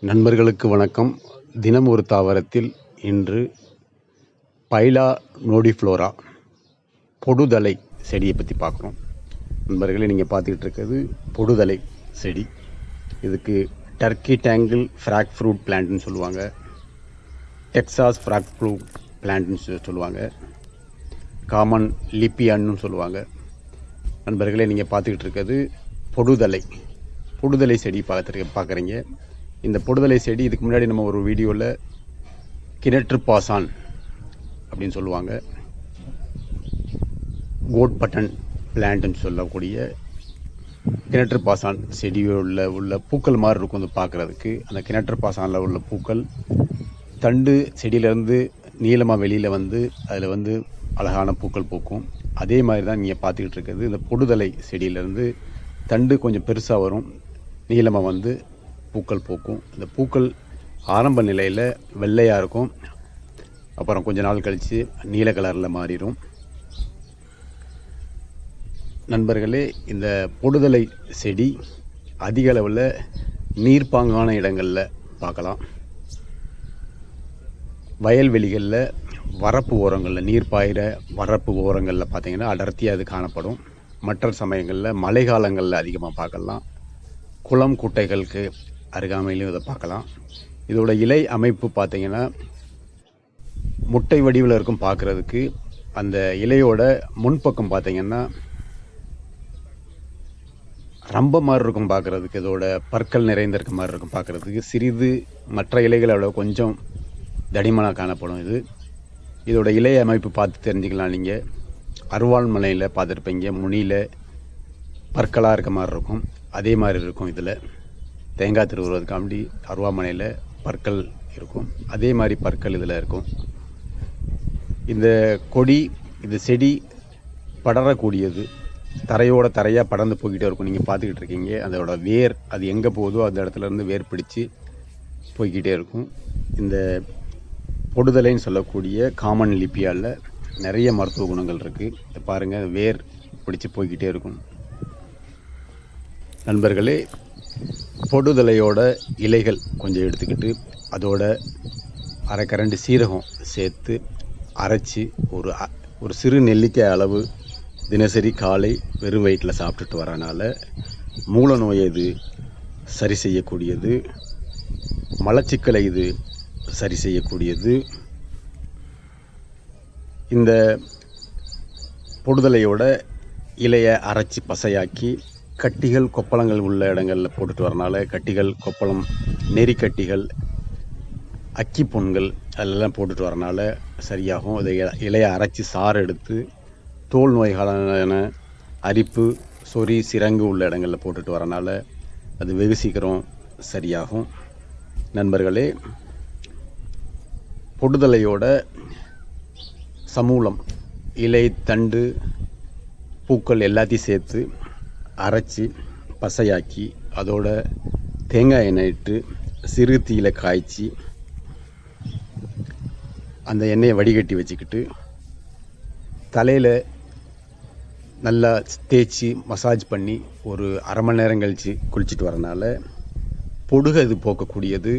நண்பர்களுக்கு வணக்கம். தினம் ஒரு தாவரத்தில் இன்று பைலா நோடிஃப்ளோரா பொடுதலை செடியை பற்றி பார்க்குறோம் நண்பர்களே நீங்கள் பார்த்துக்கிட்டு இருக்கிறது பொடுதலை செடி. இதுக்கு டர்க்கி டேங்கிள் ஃப்ராக் ஃப்ரூட் பிளான்ட்னு சொல்லுவாங்க. டெக்ஸாஸ் ஃப்ராக் ஃப்ரூட் பிளான்ட்னு சொ- சொல்லுவாங்க. காமன் லிப்பியான்னு சொல்லுவாங்க. நண்பர்களே நீங்கள் பார்த்துக்கிட்டு இருக்கிறது பொடுதலை பொடுதலை செடி பார்த்துருக்க பார்க்குறீங்க. இந்த பொடுதலை செடி இதுக்கு முன்னாடி நம்ம ஒரு வீடியோவில் கிணற்று பாசான் அப்படின்னு சொல்லுவாங்க. கோட் பட்டன் பிளான்ட்னு சொல்லக்கூடிய கிணற்று பாசான் செடியில் உள்ள உள்ள பூக்கள் மாதிரி இருக்கும் வந்து பார்க்குறதுக்கு. அந்த கிணற்று பாசானில் உள்ள பூக்கள் தண்டு செடியிலேருந்து நீளமாக வெளியில் வந்து அதில் வந்து அழகான பூக்கள் பூக்கும். அதே மாதிரி தான் நீங்கள் பார்த்துக்கிட்டு இருக்கிறது. இந்த பொடுதலை செடியிலேருந்து தண்டு கொஞ்சம் பெருசாக வரும். நீளமாக வந்து பூக்கள் பூக்கும். இந்த பூக்கள் ஆரம்ப நிலையில் வெள்ளையாக இருக்கும். அப்புறம் கொஞ்ச நாள் கழித்து நீல கலரில் மாறிடும். நண்பர்களே இந்த பொடுதலை செடி அதிக அளவில் நீர்ப்பாங்கான இடங்களில் பார்க்கலாம். வயல்வெளிகளில் வரப்பு ஓரங்களில் நீர் பாயிற வரப்பு ஓரங்களில் பார்த்தீங்கன்னா அடர்த்தியாக அது காணப்படும். மற்ற சமயங்களில் மழை காலங்களில் அதிகமாக பார்க்கலாம். குளம் குட்டைகளுக்கு அருகாமையிலையும் இதை பார்க்கலாம். இதோட இலை அமைப்பு பார்த்தீங்கன்னா முட்டை வடிவில் இருக்கும் பார்க்குறதுக்கு அந்த இலையோட முன்பக்கம் பார்த்தீங்கன்னா ரொம்ப மாதிரி இருக்கும் பார்க்குறதுக்கு இதோட பற்கள் நிறைந்திருக்க மாதிரி இருக்கும் பார்க்குறதுக்கு. சிறிது மற்ற இலைகளை விட கொஞ்சம் தடிமனாக காணப்படும் இது. இதோட இலை அமைப்பு பார்த்து தெரிஞ்சுக்கலாம் நீங்கள் அருவாள் மலையில் பார்த்துருப்பீங்க முனியில் பற்களாக இருக்க மாதிரி இருக்கும். அதே மாதிரி இருக்கும் இதில். தேங்காய் திருவுறதுக்காண்டி அருவாமனையில் பற்கள் இருக்கும். அதே மாதிரி பற்கள் இதில் இருக்கும். இந்த கொடி இந்த செடி படரக்கூடியது. தரையோட தரையாக படர்ந்து போய்கிட்டே இருக்கும். நீங்கள் பார்த்துக்கிட்டு இருக்கீங்க. அதோட வேர் அது எங்கே போகுதோ அந்த இடத்துல இருந்து வேர் பிடிச்சு போய்கிட்டே இருக்கும். இந்த பொடுதலைன்னு சொல்லக்கூடிய காமன் லிப்பியாவில் நிறைய மருத்துவ குணங்கள் இருக்குது இதை பாருங்கள் வேர் பிடிச்சு போய்கிட்டே இருக்கும். நண்பர்களே பொடுதலையோட இலைகள் கொஞ்சம் எடுத்துக்கிட்டு அதோட அரை கரண்டு சீரகம் சேர்த்து அரைச்சி ஒரு அ- ஒரு சிறு நெல்லிக்காய் அளவு தினசரி காலை வெறும் வயிற்றில் சாப்பிட்டுட்டு வரனால மூல நோயை இது சரி செய்யக்கூடியது. மலச்சிக்கலை இது சரி செய்யக்கூடியது. இந்த பொடுதலையோட இலையை அரைச்சி பசையாக்கி கட்டிகள் கொப்பளங்கள் உள்ள இடங்களில் போட்டுட்டு வரனால கட்டிகள் கொப்பளம் நெறிக்கட்டிகள் அக்கி புண்கள் அதெல்லாம் போட்டுட்டு வரனால சரியாகும். அதை இலையை அரைச்சி சாறு எடுத்து தோல் நோய்களான அரிப்பு சொறி சிரங்கு உள்ள இடங்களில் போட்டுட்டு வரனால அது வெகு சீக்கிரம் சரியாகும். நண்பர்களே பொடுதலையோட சமூலம் இலை தண்டு பூக்கள் எல்லாத்தையும் சேர்த்து அரைச்சி பசையாக்கி அதோட தேங்காய் எண்ணெய் இட்டு சிறு தீயில் காய்ச்சி அந்த எண்ணெயை வடிகட்டி வச்சுக்கிட்டு தலையில் நல்லா தேய்ச்சி மசாஜ் பண்ணி ஒரு அரை மணி நேரம் கழித்து குளிச்சுட்டு வரனால பொடுகு இது போக்கக்கூடியது.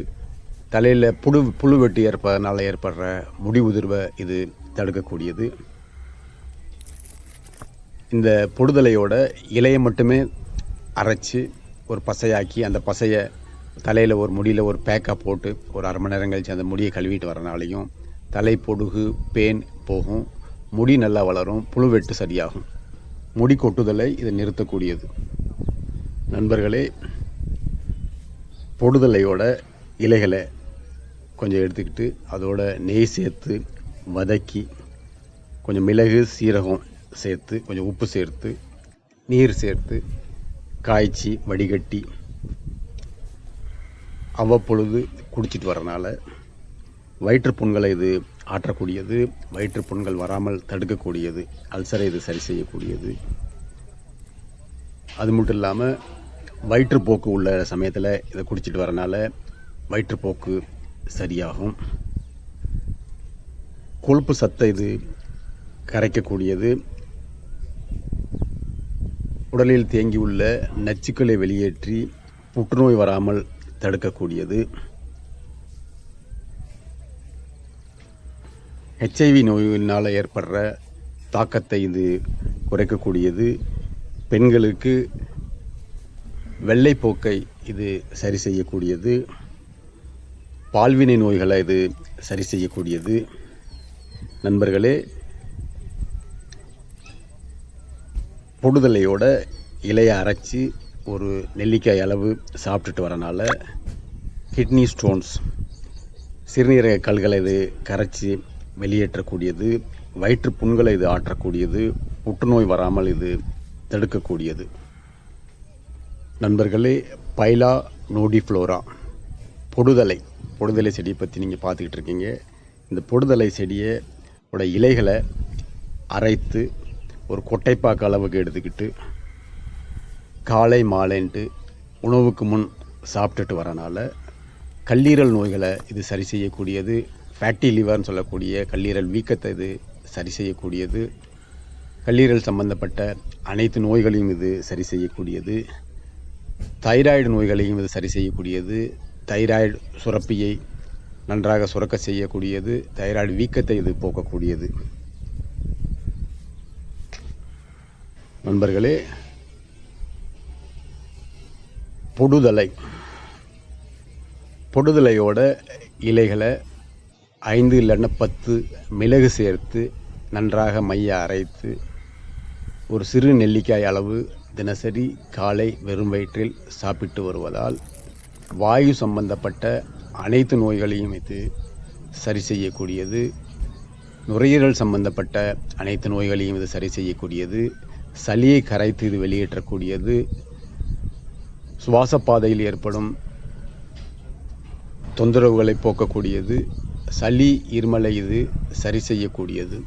தலையில் புழு புழு வெட்டு ஏற்பதனால ஏற்படுற முடி உதிர்வை இது தடுக்கக்கூடியது. இந்த பொடுதலையோட இலையை மட்டுமே அரைச்சி ஒரு பசையாக்கி அந்த பசையை தலையில் ஒரு முடியில் ஒரு பேக்காக போட்டு ஒரு அரை மணி நேரம் கழித்து அந்த முடியை கழுவிட்டு வரனாலையும் தலை பொடுகு பேன் போகும். முடி நல்லா வளரும் புழு வெட்டு சரியாகும். முடி கொட்டுதலை இதை நிறுத்தக்கூடியது. நண்பர்களே பொடுதலையோட இலைகளை கொஞ்சம் எடுத்துக்கிட்டு அதோட நெய் சேர்த்து வதக்கி கொஞ்சம் மிளகு சீரகம் சேர்த்து கொஞ்சம் உப்பு சேர்த்து நீர் சேர்த்து காய்ச்சி வடிகட்டி அவ்வப்பொழுது குடிச்சிட்டு வரனால வயிற்றுப்புண்களை இது ஆற்றக்கூடியது வயிற்றுப்புண்கள் வராமல் தடுக்கக்கூடியது அல்சரை இது சரி செய்யக்கூடியது. அது மட்டும் இல்லாமல் வயிற்றுப்போக்கு உள்ள சமயத்தில் இதை குடிச்சிட்டு வரனால வயிற்றுப்போக்கு சரியாகும். கொழுப்பு சத்தை இது கரைக்கக்கூடியது. உடலில் தேங்கியுள்ள நச்சுக்களை வெளியேற்றி புற்றுநோய் வராமல் தடுக்கக்கூடியது. ஹெச்ஐவி நோயினால் ஏற்படுற தாக்கத்தை இது குறைக்கக்கூடியது. பெண்களுக்கு வெள்ளைப்போக்கை இது சரி செய்யக்கூடியது. பால்வினை நோய்களை இது சரி செய்யக்கூடியது. நண்பர்களே பொடுதலையோட இலையை அரைச்சி ஒரு நெல்லிக்காய் அளவு சாப்பிட்டுட்டு வரனால கிட்னி ஸ்டோன்ஸ் சிறுநீரக கல்களை இது கரைச்சி வெளியேற்றக்கூடியது வயிற்று புண்களை இது ஆற்றக்கூடியது புற்றுநோய் வராமல் இது தடுக்கக்கூடியது. நண்பர்களே பைலா நோடிஃப்ளோரா பொடுதலை பொடுதலை செடியை பற்றி நீங்கள் பார்த்துக்கிட்டு இருக்கீங்க. இந்த பொடுதலை செடியை உடைய இலைகளை அரைத்து ஒரு கொட்டைப்பாக்கு அளவுக்கு எடுத்துக்கிட்டு காலை மாலைன்ட்டு உணவுக்கு முன் சாப்பிட்டுட்டு வரனால கல்லீரல் நோய்களை இது சரி செய்யக்கூடியது ஃபேட்டி லிவர்னு சொல்லக்கூடிய கல்லீரல் வீக்கத்தை இது சரி செய்யக்கூடியது கல்லீரல் சம்பந்தப்பட்ட அனைத்து நோய்களையும் இது சரி செய்யக்கூடியது தைராய்டு நோய்களையும் இது சரி செய்யக்கூடியது தைராய்டு சுரப்பியை நன்றாக சுரக்க செய்யக்கூடியது தைராய்டு வீக்கத்தை இது போக்கக்கூடியது. நண்பர்களே பொடுதலை. பொடுதலையோட இலைகளை ஐந்து இல்லைன்னா பத்து மிளகு சேர்த்து நன்றாக மைய அரைத்து ஒரு சிறு நெல்லிக்காய் அளவு தினசரி காலை வெறும் வயிற்றில் சாப்பிட்டு வருவதால் வாயு சம்பந்தப்பட்ட அனைத்து நோய்களையும் இது சரி செய்யக்கூடியது. நுரையீரல் சம்பந்தப்பட்ட அனைத்து நோய்களையும் இது சரி செய்யக்கூடியது. சளியை கரைத்து இது வெளியேற்றக்கூடியது. சுவாச பாதையில் ஏற்படும் தொந்தரவுகளை போக்கக்கூடியது. சளி இருமலை இது சரி செய்யக்கூடியது.